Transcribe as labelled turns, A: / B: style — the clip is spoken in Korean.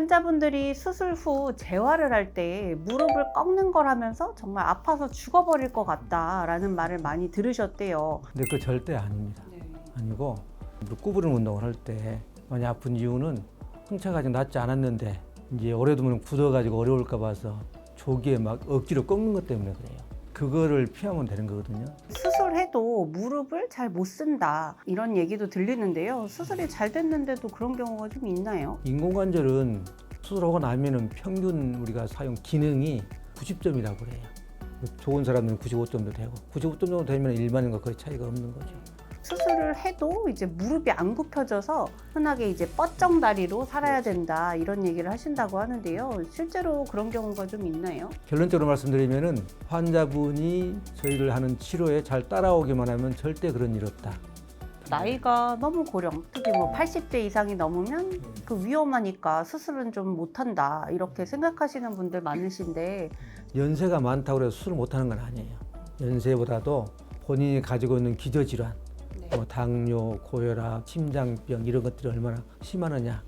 A: 환자분들이 수술 후 재활을 할 때 무릎을 꺾는 거라면서 정말 아파서 죽어버릴 것 같다라는 말을 많이 들으셨대요.
B: 근데 그 절대 아닙니다. 아니고 무릎 구부리는 운동을 할 때 많이 아픈 이유는 상처가 아직 낫지 않았는데 이제 오래 두면 굳어가지고 어려울까 봐서 조기에 막 억지로 꺾는 것 때문에 그래요. 그거를 피하면 되는 거거든요.
A: 수술해도 무릎을 잘 못 쓴다 이런 얘기도 들리는데요. 수술이 잘 됐는데도 그런 경우가 좀 있나요?
B: 인공관절은 수술하고 나면은 평균 우리가 사용 기능이 90점이라고 그래요. 좋은 사람들은 95점도 되고 95점 정도 되면 일반인과 거의 차이가 없는 거죠.
A: 수술을 해도 이제 무릎이 안 굽혀져서 흔하게 이제 뻗정 다리로 살아야 된다 이런 얘기를 하신다고 하는데요. 실제로 그런 경우가 좀 있나요?
B: 결론적으로 말씀드리면은 환자분이 저희를 하는 치료에 잘 따라오기만 하면 절대 그런 일 없다.
A: 나이가 너무 고령, 특히 뭐 80대 이상이 넘으면 그 위험하니까 수술은 좀 못한다 이렇게 생각하시는 분들 많으신데
B: 연세가 많다고 해서 수술 못하는 건 아니에요. 연세보다도 본인이 가지고 있는 기저질환, 뭐 당뇨, 고혈압, 심장병 이런 것들이 얼마나 심하느냐